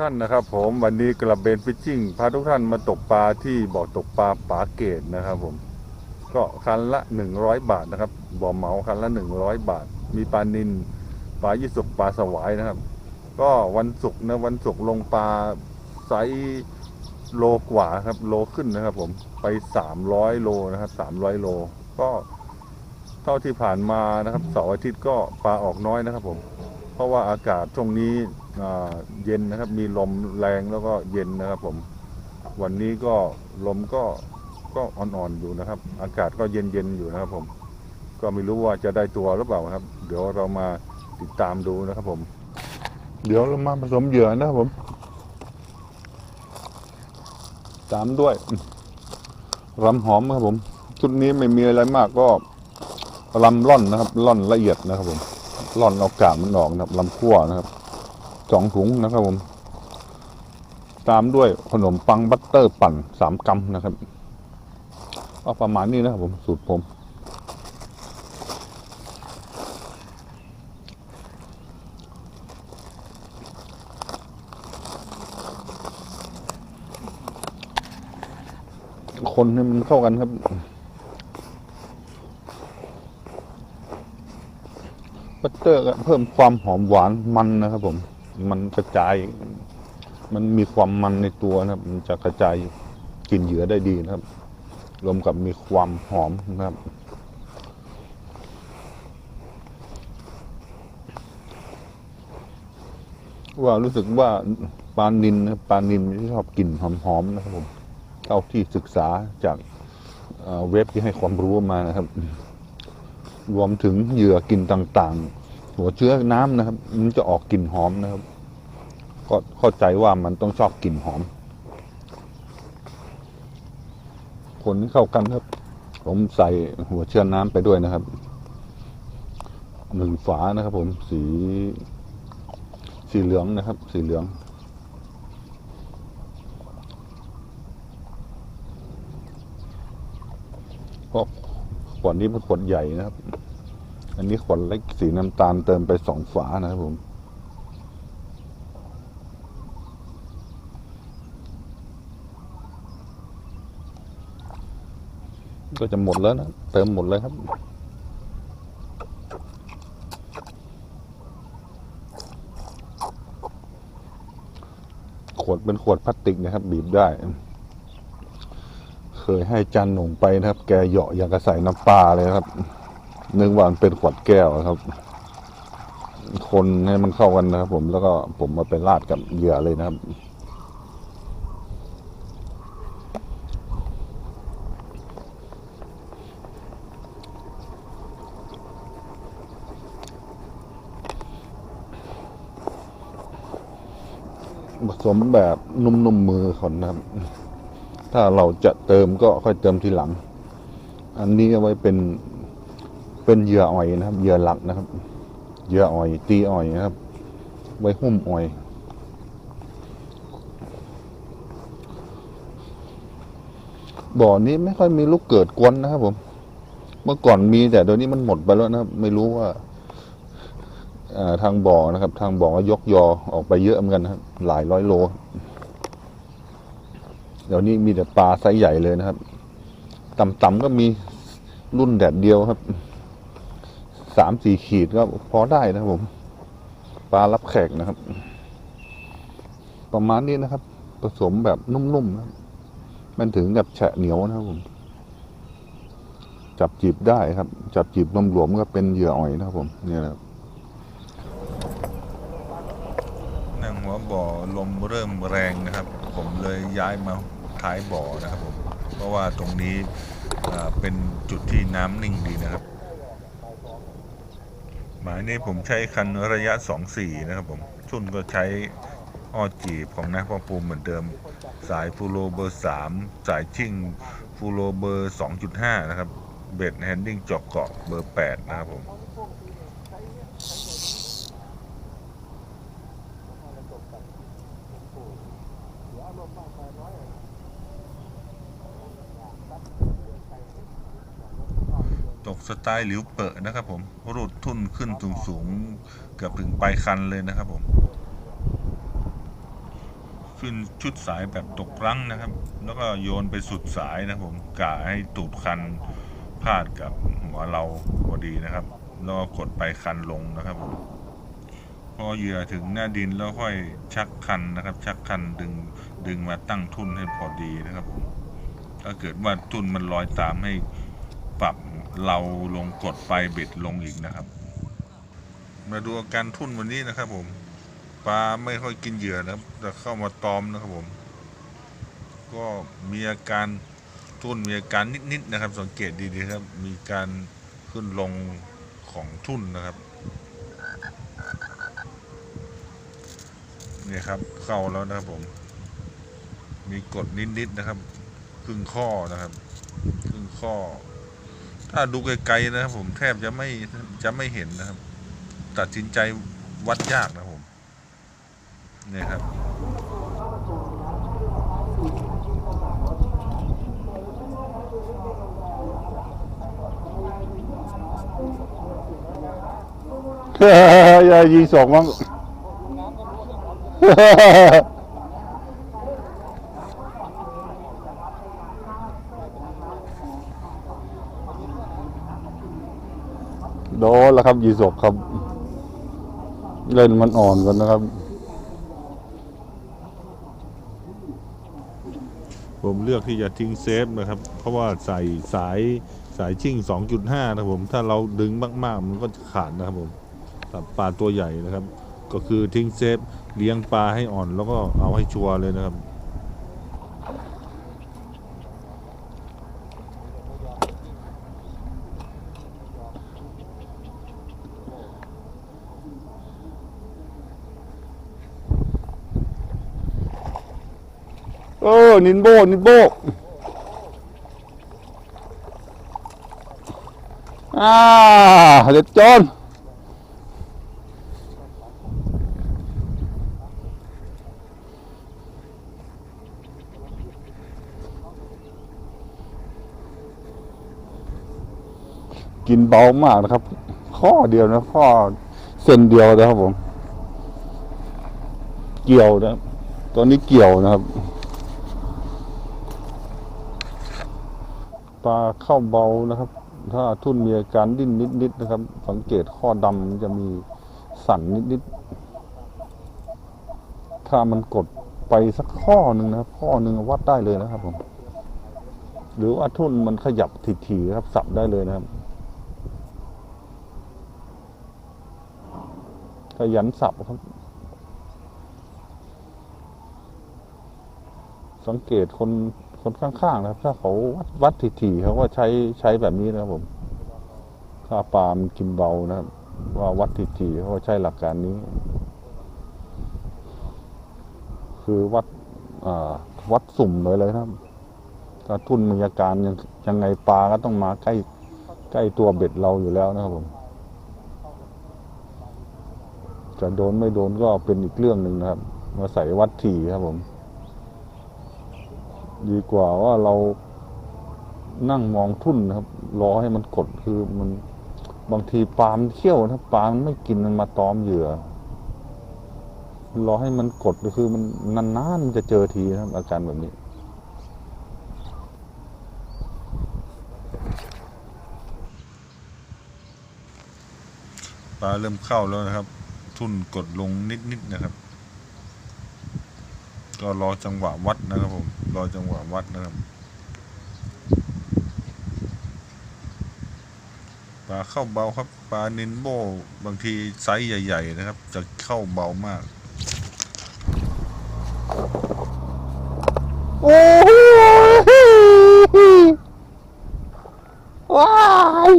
ท่านนะครับ ผมวันนี้กระเบนฟิชชิ่งพาทุกท่านมาตกปลาที่บ่อตกปลาปาเกตนะครับ ผม ก็คันละ 100 บาทนะครับ บ่อเหมาคันละ 100 บาท มีปลานินปลายี่สกปลาสวายนะครับ ก็วันศุกร์นะวันศุกร์ลงปลาไซโลกว่าครับ โลขึ้นนะครับ ผมไป 300 โลนะครับ 300 โล ก็เท่าที่ผ่านมานะครับเสาร์อาทิตย์ก็ปลาออกน้อยนะครับ ผม เพราะว่าอากาศช่วงนี้ เย็นนะครับ มีลมแรงแล้วก็เย็นนะครับผม วันนี้ก็ลมก็ก็อ่อนๆอยู่นะครับ อากาศก็เย็นๆอยู่นะครับผม ก็ไม่รู้ว่าจะได้ตัวหรือเปล่าครับ เดี๋ยวเรามาติดตามดูนะครับผม เดี๋ยวเรามาผสมเหยื่อนะครับผม ตามด้วยรำหอมครับผมชุดนี้ไม่มีอะไรมากก็รำล่อนนะครับ ล่อนละเอียดนะครับผมล่อนเอากาบมันออกนะครับลำขั้วนะครับ สองถุงนะครับผม ตามด้วยขนมปังบัตเตอร์ปั่นสามกรัมนะครับก็ประมาณนี้นะครับผมสูตรผมคนให้มันเข้ากันครับ บัตเตอร์ก็เพิ่มความหอมหวานมันนะครับผม มันกระจาย มันมีความมันในตัวนะครับ มันจะกระจายกลิ่นเหยื่อได้ดีนะครับ รวมกับมีความหอมนะครับว่ารู้สึกว่าปลานินนะปลานินชอบกลิ่นหอมๆนะครับผมเท่าที่ศึกษาจากเว็บที่ให้ความรู้มานะครับ รวมถึงเหยื่อกินต่างๆ หัวเชื้อน้ำนะครับ มันจะออกกลิ่นหอมนะครับ ก็เข้าใจว่ามันต้องชอบกลิ่นหอม คนที่เข้ากันครับ ผมใส่หัวเชื้อน้ำไปด้วยนะครับหนึ่งฝานะครับ ผมสีสีเหลืองนะครับ สีเหลืองก็ขวดนี้เป็นขวดใหญ่นะครับ อันนี้ขวดเล็กสีน้ำตาลเติมไปสองฝานะครับผม ก็จะหมดแล้วนะ เติมหมดเลยครับขวดเป็นขวดพลาสติกนะครับ บีบได้ เคยให้จันหนุ่มไปนะครับ แกเหยาะอย่างกระใส่น้ำปลาเลยครับ นึกว่ามันเป็นขวดแก้วครับ คนให้มันเข้ากันนะครับ ผมแล้วก็ผมมาไปราดกับเหยื่อเลยนะครับผสมแบบนุ่มๆมือคนนะครับ ถ้าเราจะเติมก็ค่อยเติมทีหลัง อันนี้เอาไว้เป็น เป็นเหยื่ออ่อยนะครับ เหยื่อหลักนะครับ เหยื่ออ่อย ตีอ่อยนะครับ ไว้หุ้มอ่อย บ่อนี้ไม่ค่อยมีลูกเกิดกวนนะครับผม เมื่อก่อนมีแต่เดี๋ยวนี้มันหมดไปแล้วนะครับ ไม่รู้ว่าทางบ่อนะครับ ทางบ่อก็ยกยอออกไปเยอะเหมือนกันนะครับ หลายร้อยโล เดี๋ยวนี้มีแต่ปลาไซส์ใหญ่เลยนะครับ ต่ำๆก็มีรุ่นแดดเดียวครับ สามสี่ขีดก็พอได้นะครับผม ปลารับแขกนะครับ ประมาณนี้นะครับ ผสมแบบนุ่มๆนะมันถึงกับแฉะเหนียวนะครับผม จับจีบได้ครับ จับจีบรวมๆก็เป็นเหยื่ออ่อยนะครับผมนี่ยนะครับนั่งหัวบ่อลมเริ่มแรงนะครับ ผมเลยย้ายมาท้ายบ่อนะครับผม เพราะว่าตรงนี้เป็นจุดที่น้ำนิ่งดีนะครับ หมายนี้ผมใช้คันระยะ 2.4 นะครับผมชุนก็ใช้อ้อจีบของนักพ่อปูมเหมือนเดิม สายฟูโรเบอร์ 3 สายชิ่งฟูโรเบอร์ 2.5 นะครับ เบ็ดแฮนดิ้งจอกเกาะเบอร์ 8 นะครับผม สไตล์หลิวเปอะนะครับผมรูดทุ่นขึ้นสูงสูงๆเกือบถึงปลายคันเลยนะครับผม ขึ้นชุดสายแบบตกรั้งนะครับ แล้วก็โยนไปสุดสายนะครับผมกะให้ตูดคันพาดกับหัวเราพอดีนะครับแล้วก็กดไปคันลงนะครับผมพอเหยื่อถึงหน้าดินแล้วค่อยชักคันนะครับ ชักคันดึงดึงมาตั้งทุ่นให้พอดีนะครับผมถ้าเกิดว่าทุ่นมันลอยตามให้ ปรับเราลงกดไปเบ็ดลงอีกนะครับ มาดูอาการทุ่นวันนี้นะครับ ผมปลาไม่ค่อยกินเหยื่อนะครับแต่เข้ามาตอมนะครับผม ก็มีอาการทุ่นมีอาการนิดๆนะครับ สังเกตดีๆครับ มีการขึ้นลงของทุ่นนะครับเนี่ยครับเข้าแล้วนะครับผม มีกดนิดๆนะครับ ครึ่งข้อนะครับ ครึ่งข้อ ถ้าดูไกลๆนะครับผมแทบจะไม่จะไม่เห็นนะครับ ตัดสินใจวัดยากนะผมเนี่ยครับอย่ายิงสองมั้ง โดนแล้วครับยีศกครับ เล่นมันอ่อนกันนะครับ ผมเลือกที่จะทิ้งเซฟนะครับ เพราะว่าใส่สายสายชิ่ง 2.5 นะครับผม ถ้าเราดึงมากๆ มันก็จะขาดนะครับผมตับปลาตัวใหญ่นะครับ ก็คือทิ้งเซฟเลี้ยงปลาให้อ่อนแล้วก็เอาให้ชัวร์เลยนะครับ เออ นินโบ นินโบ อ่า เด็ดจอนกินเบามากนะครับ ข้อเดียวนะ ข้อเส้นเดียวนะครับผม เกี่ยวนะตัวนี้เกี่ยวนะครับ ปลาเข้าเบานะครับ ถ้าทุ่นมีอาการดิ้นนิดๆนะครับ สังเกตข้อดำจะมีสั่นนิดๆถ้ามันกดไปสักข้อหนึ่งนะครับ ข้อหนึ่งวัดได้เลยนะครับผมหรือว่าทุ่นมันขยับถี่ๆครับสับได้เลยนะครับขยันสับครับ สังเกตคน คนข้างๆนะครับ ถ้าเขาวัดวัดถี่ๆเขาก็ใช้ใช้แบบนี้นะครับผมถ้าปลามันกินเบานะครับ ว่าวัดถี่ๆเขาก็ใช้หลักการนี้ คือวัดวัดสุ่มเลยเลยนะครับถ้าทุนมีอาการยังยังไงปลาก็ต้องมาใกล้ใกล้ตัวเบ็ดเราอยู่แล้วนะครับผมจะโดนไม่โดนก็เป็นอีกเรื่องหนึ่งนะครับ มาใส่วัดถี่ครับผม ดีกว่าว่าเรานั่งมองทุ่นนะครับ รอให้มันกดคือมันบางทีปลามันเขี้ยวนะปลามันไม่กินมันมาตอมเหยื่อรอให้มันกดก็คือมันนานๆมันจะเจอทีนะครับ อาการแบบนี้ ปลาเริ่มเข้าแล้วนะครับ ทุ่นกดลงนิดๆนะครับ ก็รอจังหวะวัดนะครับผม รอจังหวะวัดนะครับ ปลาเข้าเบาครับ ปลานินโบบางทีไซส์ใหญ่ ๆ นะครับ จะเข้าเบามาก โอ้ยว้าย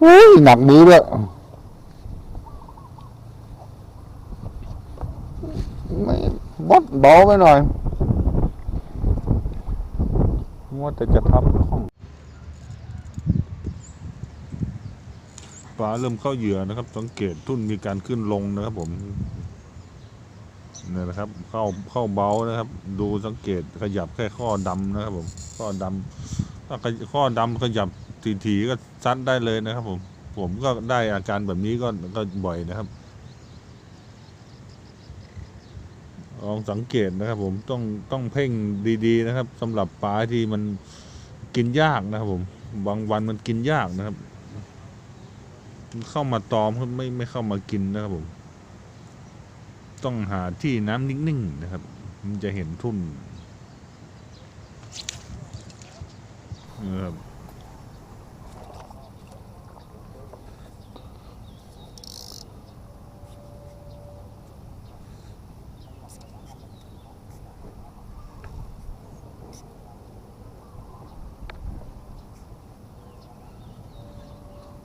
เฮ้ยหนักมือด้วยไม่บด เบาไปหน่อยมัวแต่จะทับข้องปลาเริ่มเข้าเหยื่อนะครับ สังเกตทุ่นมีการขึ้นลงนะครับผมนี่นะครับ เข้าเข้าเบานะครับ ดูสังเกตขยับแค่ข้อดำนะครับผมข้อดำถ้าขยข้อดำขยับทีๆก็ซัดได้เลยนะครับผมผมก็ได้อาการแบบนี้ก็ก็บ่อยนะครับ ลองสังเกตนะครับ ผมต้องต้องเพ่งดีๆนะครับสำหรับปลาที่มันกินยากนะครับ ผมบางวันมันกินยากนะครับเข้ามาตอมครับไม่ไม่เข้ามากินนะครับผม ต้องหาที่น้ำนิ่งๆนะครับ มันจะเห็นทุ่นนะครับ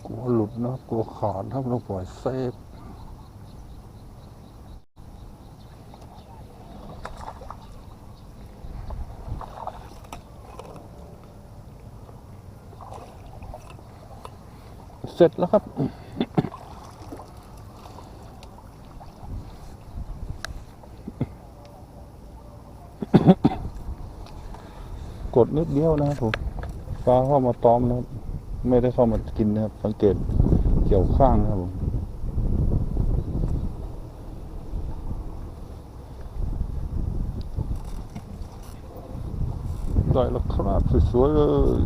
กลัวหลุดนะครับ กลัวขาดนะครับเราปล่อยเซฟเสร็จแล้วครับกดนิดเดียวนะครับผมปลาเข้ามาตอมนะครับ ไม่ได้เข้ามากินนะครับ สังเกต เกี่ยวข้างนะครับผมได้แล้วครับสวยๆเลย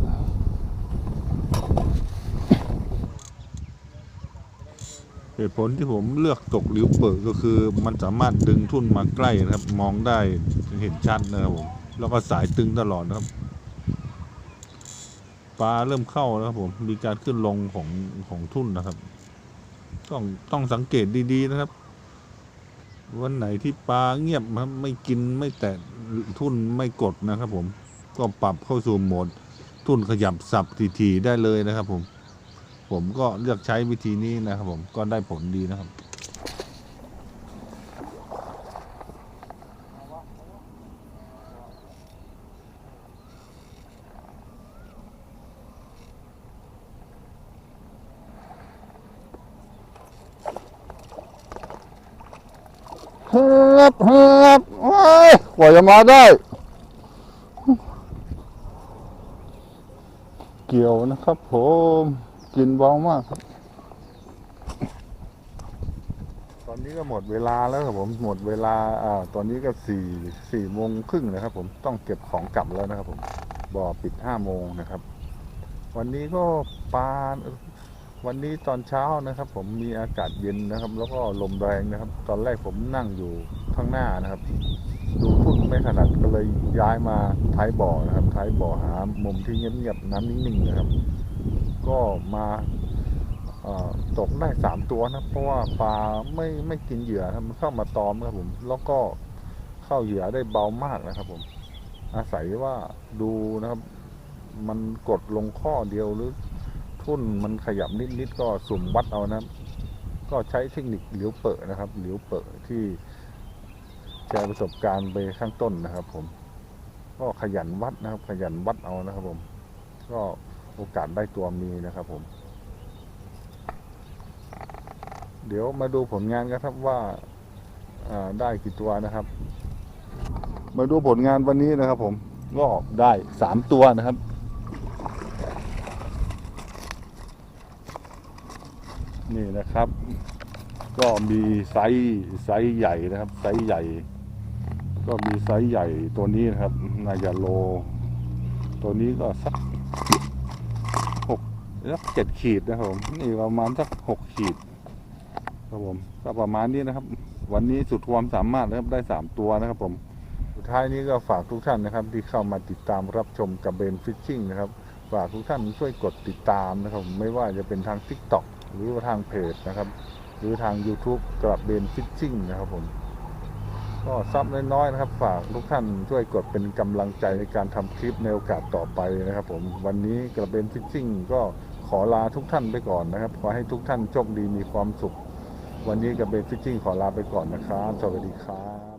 เหตุผลที่ผมเลือกตกหลิวเปิดก็คือ มันสามารถดึงทุ่นมาใกล้นะครับ มองได้เห็นชัดนะครับผมแล้วก็สายตึงตลอดนะครับ ปลาเริ่มเข้าแล้วครับผม มีการขึ้นลงของของทุ่นนะครับ ต้องต้องสังเกตดีๆนะครับ วันไหนที่ปลาเงียบครับไม่กินไม่แตะทุ่นไม่กดนะครับ ผม ก็ปรับเข้าสู่โหมด ทุ่นขยับสับทีๆได้เลยนะครับ ผม ผมก็เลือกใช้วิธีนี้นะครับ ผมก็ได้ผลดีนะครับ ครับครับโอ้ยกว่าจะมาได้ เกี่ยวนะครับผมกินเบามากครับ ตอนนี้ก็หมดเวลาแล้วครับผมหมดเวลาอ่าตอนนี้ก็สี่สี่โมงครึ่งนะครับ ผมต้องเก็บของกลับแล้วนะครับ ผมบ่อปิดห้าโมงนะครับ วันนี้ก็ปลา วันนี้ตอนเช้านะครับ ผมมีอากาศเย็นนะครับ แล้วก็ลมแรงนะครับ ตอนแรกผมนั่งอยู่ข้างหน้านะครับ ดูทุ่นไม่ถนัดก็เลยย้ายมาท้ายบ่อนะครับท้ายบ่อหามุมที่เงียบๆน้ำนิ่งๆนะครับ ก็มาตกได้สามตัวนะเพราะว่าปลาไม่ไม่กินเหยื่อครับมันเข้ามาตอมครับผม แล้วก็เข้าเหยื่อได้เบามากนะครับ ผม อาศัยว่าดูนะครับ มันกดลงข้อเดียวหรือ ทุ่นมันขยับนิดๆก็สุ่มวัดเอานะก็ใช้เทคนิคเหลียวเปิดนะครับ เหลียวเปิดที่แชร์ประสบการณ์ไปข้างต้นนะครับ ผม ก็ขยันวัดนะครับ ขยันวัดเอานะครับ ผม ก็โอกาสได้ตัวมีนะครับ ผม เดี๋ยวมาดูผลงานกันครับว่าได้กี่ตัวนะครับ มาดูผลงานวันนี้นะครับ ผมก็ได้สามตัวนะครับ นี่นะครับ ก็มีไซส์ไซส์ใหญ่นะครับ ไซส์ใหญ่ ก็มีไซส์ใหญ่ตัวนี้นะครับน่าจะโล ตัวนี้ก็สักหกสักเจ็ดขีดนะครับผมนี่ประมาณสักหกขีดครับผมก็ประมาณนี้นะครับ วันนี้สุดความสามารถนะครับได้สามตัวนะครับผมสุดท้ายนี้ก็ฝากทุกท่านนะครับที่เข้ามาติดตามรับชมกับเบนฟิชชิ่งนะครับฝากทุกท่านช่วยกดติดตามนะครับ ไม่ว่าจะเป็นทาง TikTok หรือว่าทางเพจนะครับ หรือทาง YouTube กระเบนฟิชชิ่งนะครับผม ก็ซับน้อยๆนะครับ ฝากทุกท่านช่วยกดเป็นกำลังใจในการทำคลิปในโอกาสต่อไปนะครับผม วันนี้กระเบนฟิชชิ่งก็ขอลาทุกท่านไปก่อนนะครับ ขอให้ทุกท่านโชคดีมีความสุข วันนี้กระเบนฟิชชิ่งขอลาไปก่อนนะครับ สวัสดีครับ